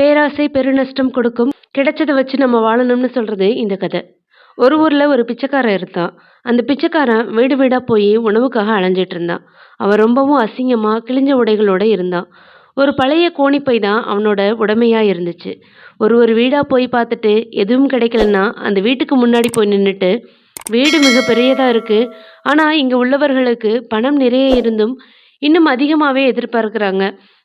பேராசை பெருநஷ்டம் கொடுக்கும். கிடைச்சதை வச்சு நம்ம வாழணும்னு சொல்கிறது இந்த கதை. ஒரு ஊரில் ஒரு பிச்சைக்காரன் இருந்தான். அந்த பிச்சைக்காரன் வீடு வீடாக போய் உணவுக்காக அலைஞ்சிட்டு இருந்தான். அவன் ரொம்பவும் அசிங்கமாக கிழிஞ்ச உடைகளோட இருந்தான். ஒரு பழைய கோணிப்பை தான் அவனோட உடமையாக இருந்துச்சு. ஒரு ஒரு வீடாக போய் பார்த்துட்டு எதுவும் கிடைக்கலன்னா அந்த வீட்டுக்கு முன்னாடி போய் நின்றுட்டு வீடு மிக பெரியதாக இருக்குது ஆனால் இங்கே உள்ளவர்களுக்கு பணம் நிறைய இருந்தும் இன்னும் அதிகமாகவே எதிர்பார்க்குறாங்க.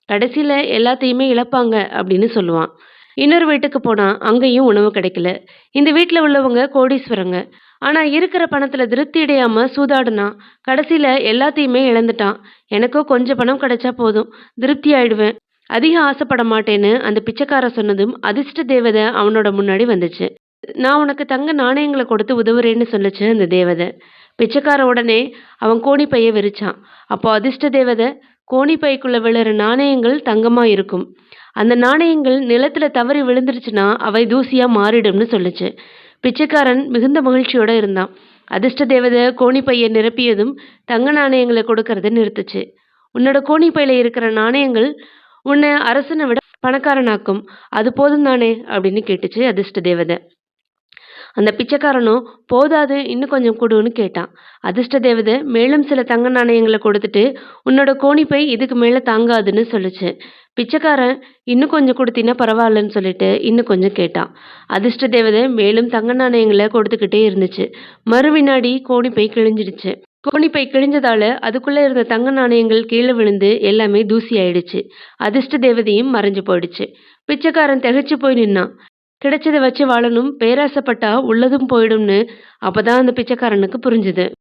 கடைசியில் எல்லாத்தையுமே இழப்பாங்க அப்படின்னு சொல்லுவான். இன்னொரு வீட்டுக்கு போனால் அங்கேயும் உணவு கிடைக்கல. இந்த வீட்டில் உள்ளவங்க கோடீஸ்வரங்க. ஆனால் இருக்கிற பணத்தில் திருப்தி அடையாமல் சூதாடினான் கடைசியில் எல்லாத்தையுமே இழந்துட்டான். எனக்கும் கொஞ்சம் பணம் கிடைச்சா போதும். திருப்தி ஆயிடுவேன். அதிகம் ஆசைப்பட மாட்டேன்னு அந்த பிச்சைக்கார சொன்னதும் அதிர்ஷ்ட தேவதை அவனோட முன்னாடி வந்துச்சு. நான் உனக்கு தங்க நாணயங்களை கொடுத்து உதவுறேன்னு சொல்லுச்சு அந்த தேவதை. பிச்சைக்கார உடனே அவன் கோணிப்பைய விரிச்சான். அப்போ அதிர்ஷ்ட தேவதை கோணிப்பைக்குள்ள விழுற நாணயங்கள் தங்கமா இருக்கும். அந்த நாணயங்கள் நிலத்துல தவறி விழுந்துருச்சுன்னா அவை தூசியா மாறிடும்னு சொல்லுச்சு. பிச்சைக்காரன் மிகுந்த மகிழ்ச்சியோட இருந்தான். அதிர்ஷ்ட தேவதை கோணிப்பையை நிரப்பியதும் தங்க நாணயங்களை கொடுக்கறத நிறுத்துச்சு. உன்னோட கோணிப்பையில இருக்கிற நாணயங்கள் உன்னை அரசனை விட பணக்காரனாக்கும். அது போதும் தானே அப்படின்னு கேட்டுச்சு அதிர்ஷ்ட தேவதை. அந்த பிச்சைக்காரனும் போதாது இன்னும் கொஞ்சம் கொடுன்னு கேட்டான். அதிர்ஷ்ட தேவதை மேலும் சில தங்க நாணயங்களை கொடுத்துட்டு உன்னோட கோணிப்பை இதுக்கு மேலே தாங்காதுன்னு சொல்லுச்சு. பிச்சைக்காரன் இன்னும் கொஞ்சம் கொடுத்தீன்னா பரவாயில்லன்னு சொல்லிட்டு இன்னும் கொஞ்சம் கேட்டான். அதிர்ஷ்ட தேவதை மேலும் தங்க நாணயங்களை கொடுத்துக்கிட்டே இருந்துச்சு. மறுவினாடி கோணிப்பை கிழிஞ்சிடுச்சு. கோணிப்பை கிழிஞ்சதால அதுக்குள்ளே இருந்த தங்க நாணயங்கள் கீழே விழுந்து எல்லாமே தூசி ஆயிடுச்சு. அதிர்ஷ்ட தேவதையும் மறைஞ்சு போயிடுச்சு. பிச்சைக்காரன் திகைச்சு போய் நின்னான். கிடைச்சதை வச்சு வாழணும் பேராசைப்பட்டா உள்ளதும் போயிடும்னு அப்பதான் அந்த பிச்சைக்காரனுக்கு புரிஞ்சுது.